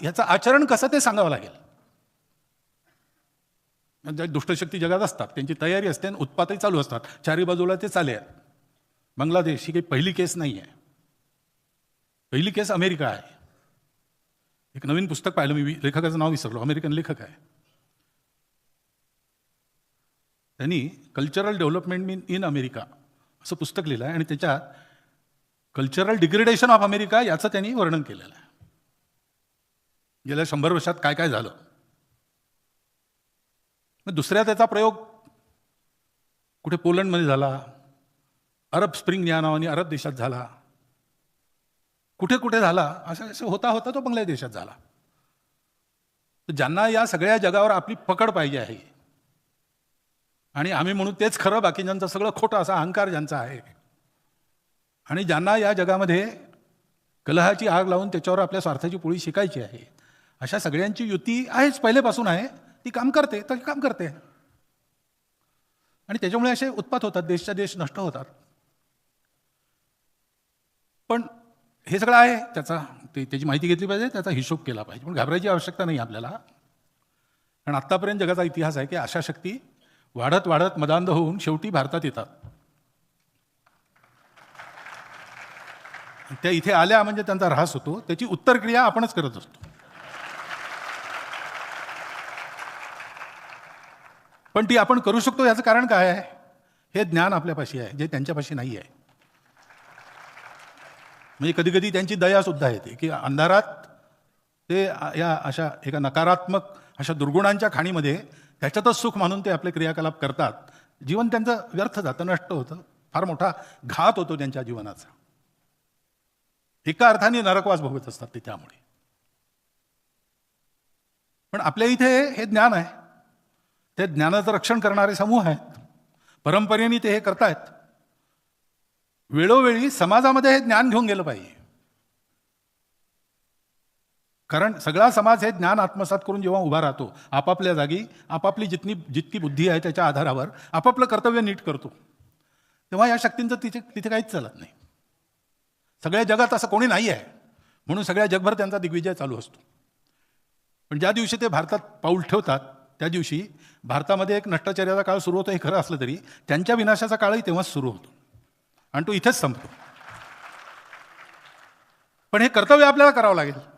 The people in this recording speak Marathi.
ह्याचं आचरण कसं ते सांगावं लागेल? म्हणजे दुष्टशक्ती जगात असतात त्यांची तयारी असते आणि उत्पातही चालू असतात. चारी बाजूला ते चाले आहेत. बांगलादेश ही काही पहिली केस नाही आहे पहिली केस अमेरिका आहे. एक नवीन पुस्तक पाहिलं मी लेखकाचं नाव विसरलो अमेरिकन लेखक आहे. त्यांनी cultural development in in America असं पुस्तक लिहिलं आहे आणि त्याच्यात कल्चरल डिग्रेडेशन ऑफ अमेरिका याचं त्यांनी वर्णन केलेलं आहे. गेल्या शंभर वर्षात काय काय झालं? मग दुसऱ्या त्याचा प्रयोग कुठे पोलंडमध्ये झाला अरब स्प्रिंग या नावाने अरब देशात झाला कुठे कुठे झाला असं असं होता होता तो बांगलादेशात झाला. तर ज्यांना या सगळ्या जगावर आपली पकड पाहिजे आहे आणि आम्ही म्हणून तेच खरं बाकीच्यांचं सगळं खोटं असा अहंकार ज्यांचा आहे आणि ज्यांना या जगामध्ये कलहाची आग लावून त्याच्यावर आपल्या स्वार्थाची पोळी शिकायची आहे अशा सगळ्यांची युती आहेच पहिलेपासून आहे. ती काम करते तर काम करते. आणि त्याच्यामुळे असे उत्पात होतात देशच्या देश नष्ट होतात. पण हे सगळं आहे त्याचा ते त्याची माहिती घेतली पाहिजे त्याचा हिशोब केला पाहिजे. पण घाबरायची आवश्यकता नाही आपल्याला. कारण आत्तापर्यंत जगाचा इतिहास आहे की अशा शक्ती वाढत वाढत मदांध होऊन शेवटी भारतात येतात. त्या इथे आल्या म्हणजे त्यांचा ऱ्हास होतो. त्याची उत्तरक्रिया आपणच करत असतो. पण ती आपण करू शकतो याचं कारण काय आहे? हे ज्ञान आपल्यापाशी आहे जे त्यांच्यापाशी नाही आहे. म्हणजे कधी कधी त्यांची दयासुद्धा येते की अंधारात ते या अशा एका नकारात्मक अशा दुर्गुणांच्या खाणीमध्ये त्याच्यातच सुख मानून ते आपले क्रियाकलाप करतात. जीवन त्यांचं व्यर्थ जातं नष्ट होतं. फार मोठा घात होतो त्यांच्या जीवनाचा. एका अर्थाने नरकवास भोगत असतात ते त्यामुळे. पण आपल्या इथे हे ज्ञान आहे. ते ज्ञानाचं रक्षण करणारे समूह आहेत. परंपरेने ते हे करतायत. वेळोवेळी समाजामध्ये हे ज्ञान घेऊन गेलं पाहिजे. कारण सगळा समाज हे ज्ञान आत्मसात करून जेव्हा उभा राहतो आपापल्या जागी आपापली जितनी जितकी बुद्धी आहे त्याच्या आधारावर आपापलं कर्तव्य नीट करतो. तेव्हा या शक्तींचं तिथे तिथे काहीच चालत नाही. सगळ्या जगात असं कोणी नाही आहे. म्हणून सगळ्या जगभर त्यांचा दिग्विजय चालू असतो. पण ज्या दिवशी ते भारतात पाऊल ठेवतात त्या दिवशी भारतामध्ये एक नष्टाचार्याचा काळ सुरू होतो हे खरं असलं तरी. त्यांच्या विनाशाचा काळही तेव्हाच सुरू होतो. आणि तो इथेच संपतो. पण हे कर्तव्य आपल्याला करावं लागेल.